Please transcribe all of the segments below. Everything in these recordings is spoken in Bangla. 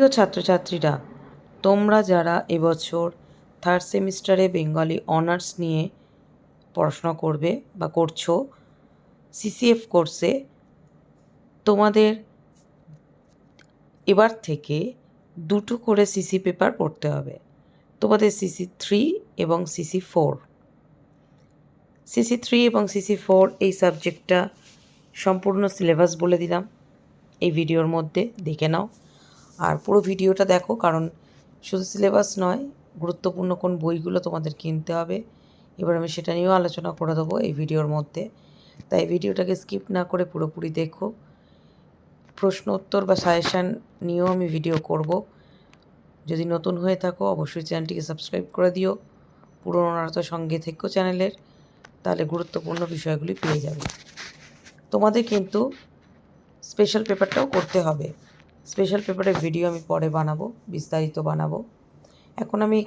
প্রিয় ছাত্রছাত্রীরা, তোমরা যারা এবছর থার্ড সেমিস্টারে বেঙ্গলি অনার্স নিয়ে পড়াশোনা করবে বা করছ সিসিএফ কোর্সে তোমাদের এবার থেকে দুটো করে সিসি পেপার পড়তে হবে। তোমাদের সিসি থ্রি এবং সিসি ফোর সিসি থ্রি এবং সিসি ফোর এই সাবজেক্টটা সম্পূর্ণ সিলেবাস বলে দিলাম। এই ভিডিওর মধ্যে দেখে নাও। আর পুরো ভিডিওটা দেখো, কারণ শুধু সিলেবাস নয়, গুরুত্বপূর্ণ কোন বইগুলো তোমাদের কিনতে হবে। এবার আমি সেটা নিয়েও আলোচনা করে দেবো এই ভিডিওর মধ্যে। তাই ভিডিওটাকে স্কিপ না করে পুরোপুরি দেখো। প্রশ্ন উত্তর বা সাজেশান নিয়েও আমি ভিডিও করব। যদি নতুন হয়ে থাকো, অবশ্যই চ্যানেলটিকে সাবস্ক্রাইব করে দিও। পুরোনোরা তো সঙ্গে থেকো চ্যানেলের, তাহলে গুরুত্বপূর্ণ বিষয়গুলি পেয়ে যাবে। তোমাদের কিন্তু স্পেশাল পেপারটাও করতে হবে। স্পেশাল পেপারের ভিডিও আমি পরে বানাবো, বিস্তারিত বানাবো। এখন আমি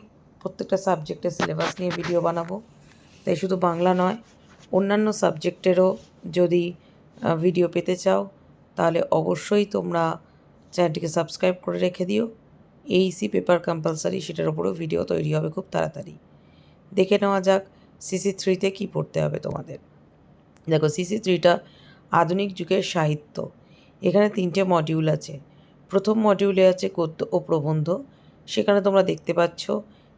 প্রত্যেকটা সাবজেক্টের সিলেবাস নিয়ে ভিডিও বানাবো। তাই শুধু বাংলা নয়, অন্যান্য সাবজেক্টেরও যদি ভিডিও পেতে চাও, তাহলে অবশ্যই তোমরা চ্যানেলটিকে সাবস্ক্রাইব করে রেখে দিও। এইসি পেপার কম্পালসারি সেটার উপরেও ভিডিও তৈরি হবে খুব তাড়াতাড়ি। দেখে নেওয়া যাক সিসি থ্রিতে কী পড়তে হবে তোমাদের। দেখো সিসি থ্রিটা আধুনিক যুগের সাহিত্য। এখানে তিনটে মডিউল আছে। প্রথম মডিউলে আছে গদ্য ও প্রবন্ধ। সেখানে তোমরা দেখতে পাচ্ছ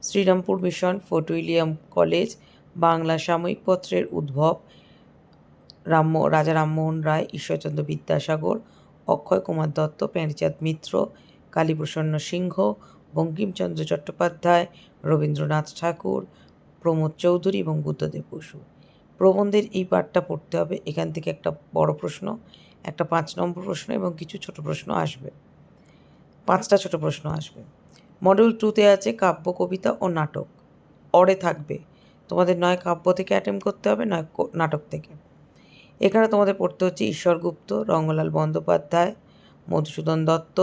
Serampore mission Fort William college Bangla সাময়িক পত্রের উদ্ভব। রাম, রাজা রামমোহন রায়, ঈশ্বরচন্দ্র বিদ্যাসাগর, অক্ষয় কুমার দত্ত প্যারিচাঁদ মিত্র, কালীপ্রসন্ন সিংহ, বঙ্কিমচন্দ্র চট্টোপাধ্যায়, রবীন্দ্রনাথ ঠাকুর, প্রমোদ চৌধুরী এবং বুদ্ধদেব বসু। প্রবন্ধের এই পাঠটা পড়তে হবে। এখান থেকে একটা বড় প্রশ্ন, একটা পাঁচ নম্বর প্রশ্ন এবং কিছু ছোট প্রশ্ন আসবে। পাঁচটা ছোট প্রশ্ন আসবে। মডিউল টুতে আছে কাব্য, কবিতা ও নাটক। অরে থাকবে। তোমাদের নয় কাব্য থেকে অ্যাটেম্প করতে হবে, নয় নাটক থেকে। এখানে তোমাদের পড়তে হচ্ছে ঈশ্বরগুপ্ত, রঙ্গলাল বন্দ্যোপাধ্যায়, মধুসূদন দত্ত,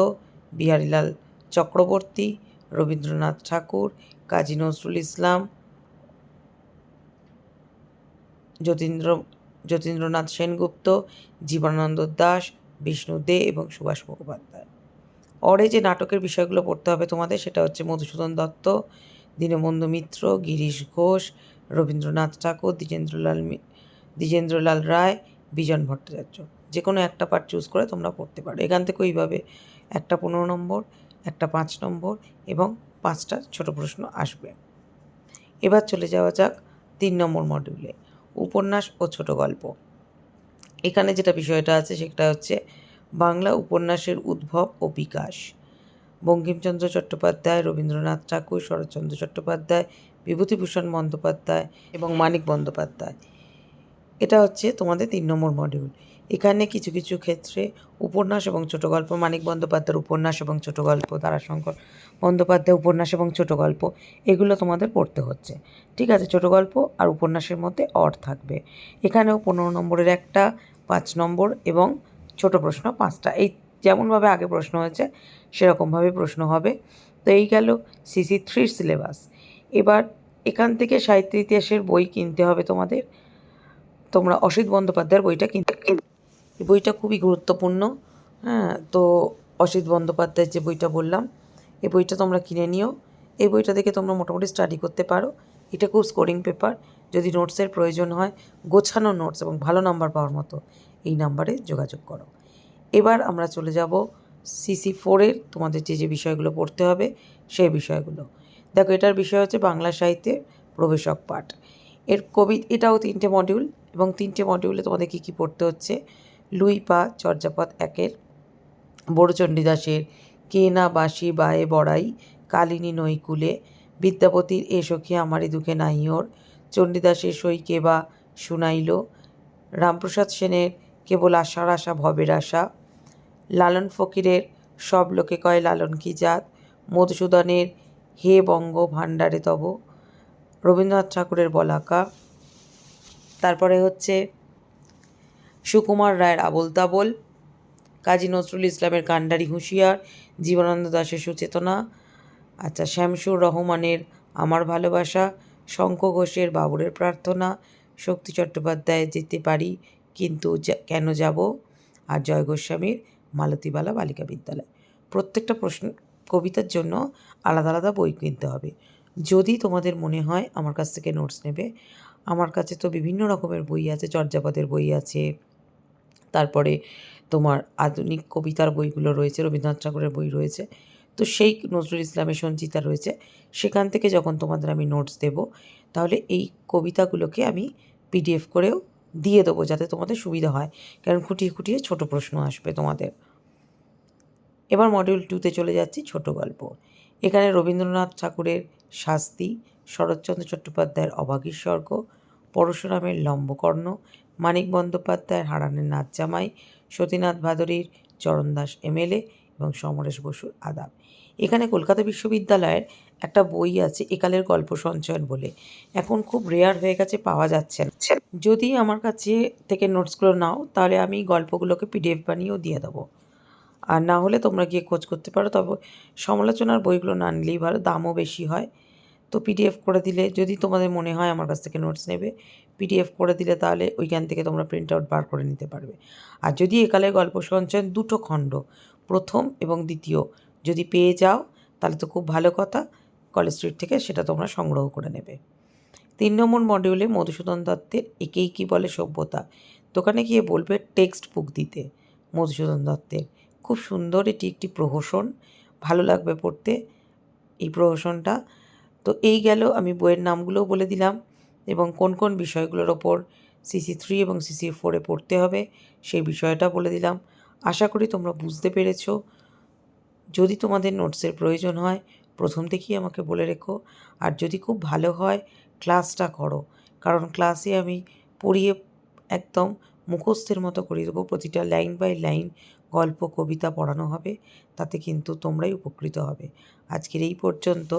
বিহারীলাল চক্রবর্তী, রবীন্দ্রনাথ ঠাকুর, কাজী নজরুল ইসলাম, যতীন্দ্র, যতীন্দ্রনাথ সেনগুপ্ত, জীবনানন্দ দাস, বিষ্ণু দে এবং সুভাষ মুখোপাধ্যায়। অরে যে নাটকের বিষয়গুলো পড়তে হবে তোমাদের, সেটা হচ্ছে মধুসূদন দত্ত, দীনবন্ধু মিত্র, গিরিশ ঘোষ, রবীন্দ্রনাথ ঠাকুর, দ্বিজেন্দ্রলাল দ্বিজেন্দ্রলাল রায়, বিজন ভট্টাচার্য। যে কোনো একটা পার্ট চুজ করে তোমরা পড়তে পারো। এখান থেকে ওইভাবে একটা পনেরো নম্বর, একটা পাঁচ নম্বর এবং পাঁচটা ছোট প্রশ্ন আসবে। এবার চলে যাওয়া যাক তিন নম্বর মডিউলে উপন্যাস ও ছোট গল্প। এখানে যেটা বিষয়টা আছে, সেটা হচ্ছে বাংলা উপন্যাসের উদ্ভব ও বিকাশ। বঙ্কিমচন্দ্র চট্টোপাধ্যায়, রবীন্দ্রনাথ ঠাকুর, শরৎচন্দ্র চট্টোপাধ্যায়, বিভূতিভূষণ বন্দ্যোপাধ্যায় এবং মানিক বন্দ্যোপাধ্যায়। এটা হচ্ছে তোমাদের তিন নম্বর মডিউল এখানে কিছু কিছু ক্ষেত্রে উপন্যাস এবং ছোট গল্প, মানিক বন্দ্যোপাধ্যায়ের উপন্যাস এবং ছোট গল্প, তারাশঙ্কর বন্দ্যোপাধ্যায় উপন্যাস এবং ছোট গল্প, এগুলো তোমাদের পড়তে হচ্ছে। ঠিক আছে, ছোট গল্প আর উপন্যাসের মধ্যে অর থাকবে। এখানেও পনেরো নম্বরের একটা, পাঁচ নম্বর এবং ছোট প্রশ্ন, পাঁচটা। এই যেমনভাবে আগে প্রশ্ন হয়েছে, সেরকমভাবে প্রশ্ন হবে। তো এই গেল সিসি থ্রির সিলেবাস এবার এখান থেকে সাহিত্য ইতিহাসের বই কিনতে হবে তোমাদের। তোমরা অসিত বন্দ্যোপাধ্যায়ের বইটা কিনতে এই বইটা খুবই গুরুত্বপূর্ণ। হ্যাঁ তো অসিত বন্দ্যোপাধ্যায়ের যে বইটা বললাম, এই বইটা তোমরা কিনে নিও। এই বইটা দেখে তোমরা মোটামুটি স্টাডি করতে পারো। এটা খুব স্কোরিং পেপার যদি নোটসের প্রয়োজন হয়, গোছানো নোটস এবং ভালো নাম্বার পাওয়ার মতো এই নাম্বারে যোগাযোগ করো। এবার আমরা চলে যাব সিসি ফোরের তোমাদের যে যে বিষয়গুলো পড়তে হবে, সেই বিষয়গুলো। দেখো, এটার বিষয় হচ্ছে বাংলা সাহিত্যের প্রবেশক পাঠ। এর কবি, এটাও তিনটে মডিউল এবং তিনটে মডিউলে তোমাদের কী কী পড়তে হচ্ছে? লুই পা, চর্যাপদ একের, বড়চণ্ডী দাসের কে না বাসি বায়ে বড়াই, কালিনী নৈকুলে বিদ্যাপতির এ সখী আমারই দুঃখে নাহিওর চণ্ডীদাসের সই কে বা শুনাইল। রামপ্রসাদ সেনের কেবল আশার আশা, ভবের আশা। লালন ফকিরের সব লোকে কয়, লালন কি জাত? মধুসূদনের হে বঙ্গ ভাণ্ডারে তব। রবীন্দ্রনাথ ঠাকুরের বলাকা তারপরে হচ্ছে, সুকুমার রায়ের আবোল তাবোল। কাজী নজরুল ইসলামের কান্ডারি হুঁশিয়ার। জীবনানন্দ দাশের সুচেতনা। আচ্ছা শ্যামসুর রহমানের আমার ভালোবাসা, শঙ্খ ঘোষের বাবুরের প্রার্থনা, শক্তি চট্টোপাধ্যায় যেতে পারি, কিন্তু কেন যাব? আর জয় গোস্বামীর মালতীবালা বালিকা বিদ্যালয়। প্রত্যেকটা প্রশ্ন, কবিতার জন্য আলাদা আলাদা বই কিনতে হবে। যদি তোমাদের মনে হয় আমার কাছ থেকে নোটস নেবে, আমার কাছে তো বিভিন্ন রকমের বই আছে, চর্যাপদের বই আছে, তারপরে তোমার আধুনিক কবিতার বইগুলো রয়েছে, রবীন্দ্রনাথ ঠাকুরের বই রয়েছে তো সেই নজরুল ইসলামের সঞ্চিতা রয়েছে। সেখান থেকে যখন তোমাদের আমি নোটস দেব, তাহলে এই কবিতাগুলোকে আমি পিডিএফ করেও দিয়ে দেবো যাতে তোমাদের সুবিধা হয়। কারণ খুঁটিয়ে খুঁটিয়ে ছোট প্রশ্ন আসবে তোমাদের। এবার মডিউল টুতে চলে যাচ্ছি ছোট গল্প। এখানে রবীন্দ্রনাথ ঠাকুরের শাস্তি, শরৎচন্দ্র চট্টোপাধ্যায়ের অভাগীর স্বর্গ, পরশুরামের লম্বকর্ণ, মানিক বন্দ্যোপাধ্যায়ের হারানের নাচ জামাই, সতীনাথ ভাদুরীর চরণদাস এমএলএ এবং সমরেশ বসুর আদাব। এখানে কলকাতা বিশ্ববিদ্যালয়ের একটা বই আছে, একালের গল্প সঞ্চয়ন বলে। এখন খুব রেয়ার হয়ে গেছে, পাওয়া যাচ্ছে না। যদি আমার কাছে থেকে নোটসগুলো নাও, তাহলে আমি গল্পগুলোকে পিডিএফ বানিয়েও দিয়ে দেবো। আর না হলে তোমরা গিয়ে খোঁজ করতে পারো, তবে সমালোচনার বইগুলো না নিলেই ভালো, দামও বেশি হয়। তো পিডিএফ করে দিলে, যদি তোমাদের মনে হয় আমার কাছ থেকে নোটস নেবে পিডিএফ করে দিলে তাহলে ওইখান থেকে তোমরা প্রিন্ট আউট বার করে নিতে পারবে। আর যদি একালের গল্প সঞ্চয়ন দুটো খণ্ড প্রথম এবং দ্বিতীয়। যদি পেয়ে যাও, তাহলে তো খুব ভালো কথা। কলেজ স্ট্রিট থেকে সেটা তোমরা সংগ্রহ করে নেবে। তিন নম্বর মডিউলে মধুসূদন দত্তের একেই কী বলে সভ্যতা? দোকানে গিয়ে বলবে টেক্সট বুক দিতে, মধুসূদন দত্তের। খুব সুন্দর, এটি একটি প্রহসন। ভালো লাগবে পড়তে এই প্রহসনটা। তো এই গেল আমি বইয়ের নামগুলোও বলে দিলাম এবং কোন কোন বিষয়গুলোর ওপর সিসি থ্রি এবং সিসি ফোরে পড়তে হবে সেই বিষয়টা বলে দিলাম। আশা করি তোমরা বুঝতে পেরেছ। যদি তোমাদের নোটসের প্রয়োজন হয়, প্রথম থেকেই আমাকে বলে রেখো। আর যদি খুব ভালো হয়, ক্লাসটা করো। কারণ ক্লাসে আমি পড়িয়ে একদম মুখস্থের মতো করে দেবো। প্রতিটা লাইন বাই লাইন গল্প, কবিতা পড়ানো হবে। তাতে কিন্তু তোমরাই উপকৃত হবে। আজকের এই পর্যন্ত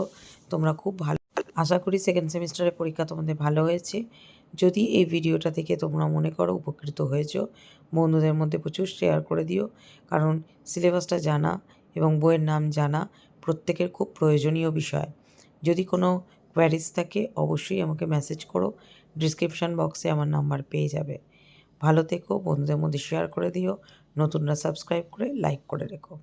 তোমরা খুব ভালো, আশা করি সেকেন্ড সেমিস্টারের পরীক্ষা তোমাদের ভালো হয়েছে। যদি এই ভিডিওটা থেকে তোমরা মনে করো উপকৃত হয়েছ, বন্ধুদের মধ্যে প্রচুর শেয়ার করে দিও। কারণ সিলেবাসটা জানা এবং বইয়ের নাম জানা প্রত্যেকের খুব প্রয়োজনীয় বিষয়। যদি কোনো কোয়ারিজ থাকে, অবশ্যই আমাকে মেসেজ করো। ডিসক্রিপশান বক্সে আমার নাম্বার পেয়ে যাবে। ভালো থেকো, বন্ধুদের মধ্যে শেয়ার করে দিও। নতুনরা সাবস্ক্রাইব করে লাইক করে রেখো।